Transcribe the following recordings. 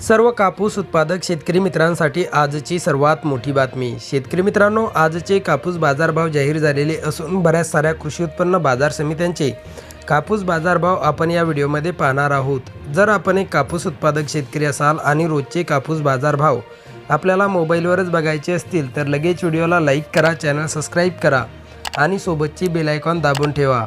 सर्व कापूस उत्पादक शेतकरी मित्रांसाठी आजची सर्वात मोठी बातमी. शेतकरी मित्रांनो आजचे कापूस बाजारभाव जाहीर झालेले असून बऱ्याच साऱ्या कृषी उत्पन्न बाजार समित्यांचे कापूस बाजारभाव आपण या व्हिडिओमध्ये पाहणार आहोत. जर आपण एक कापूस उत्पादक शेतकरी असाल आणि रोजचे कापूस बाजारभाव आपल्याला मोबाईलवरच बघायचे असतील तर लगेच व्हिडिओला लाईक करा चॅनल सबस्क्राईब करा आणि सोबतची बेलायकॉन दाबून ठेवा.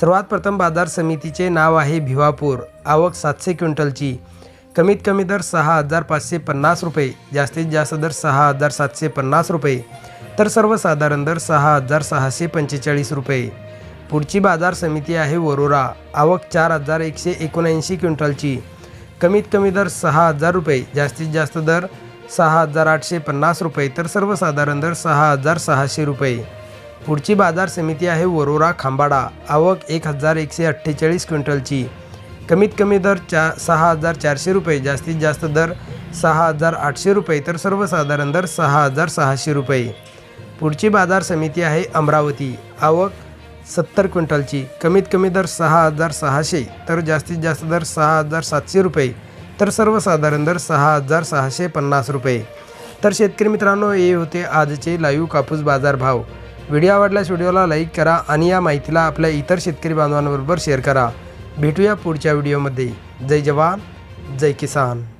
सर्वात प्रथम बाजार समितीचे नाव आहे भिवापूर. आवक सातशे क्विंटलची. कमीत कमी दर सहा हजार पाचशे पन्नास रुपये. जास्तीत जास्त दर सहा हजार सातशे पन्नास रुपये. तर सर्वसाधारण दर सहा हजार सहाशे पंचेचाळीस रुपये. पुढची बाजार समिती आहे वरोरा. आवक चार हजार एकशे एकोणऐंशी क्विंटलची. कमीत कमी दर सहा हजार रुपये. जास्तीत जास्त दर सहा हजार आठशे पन्नास रुपये. तर सर्वसाधारण दर सहा हजार सहाशे रुपये. पुढची बाजार समिती आहे वरोरा खांबाडा. आवक एक हजार एकशे अठ्ठेचाळीस क्विंटलची. कमीत कमी दर चा सहा हजार चारशे रुपये जास्तीत जास्त दर सहा हजार आठशे रुपये तर सर्वसाधारण दर सहा हजार सहाशे रुपये. पुढची बाजार समिती आहे अमरावती. आवक सत्तर क्विंटलची. कमीत कमी दर सहा हजार सहाशे तर जास्तीत जास्त दर सहा हजार सातशे रुपये तर सर्वसाधारण दर सहा हजार सहाशे पन्नास रुपये. तर शेतकरी मित्रांनो हे होते आजचे लाईव्ह कापूस बाजार भाव व्हिडिओ आवडल्यास व्हिडिओला लाईक करा आणि या माहितीला आपल्या इतर शेतकरी बांधवांबरोबर शेअर करा. भेटूया पुढच्या व्हिडिओमध्ये. जय जवान जय किसान.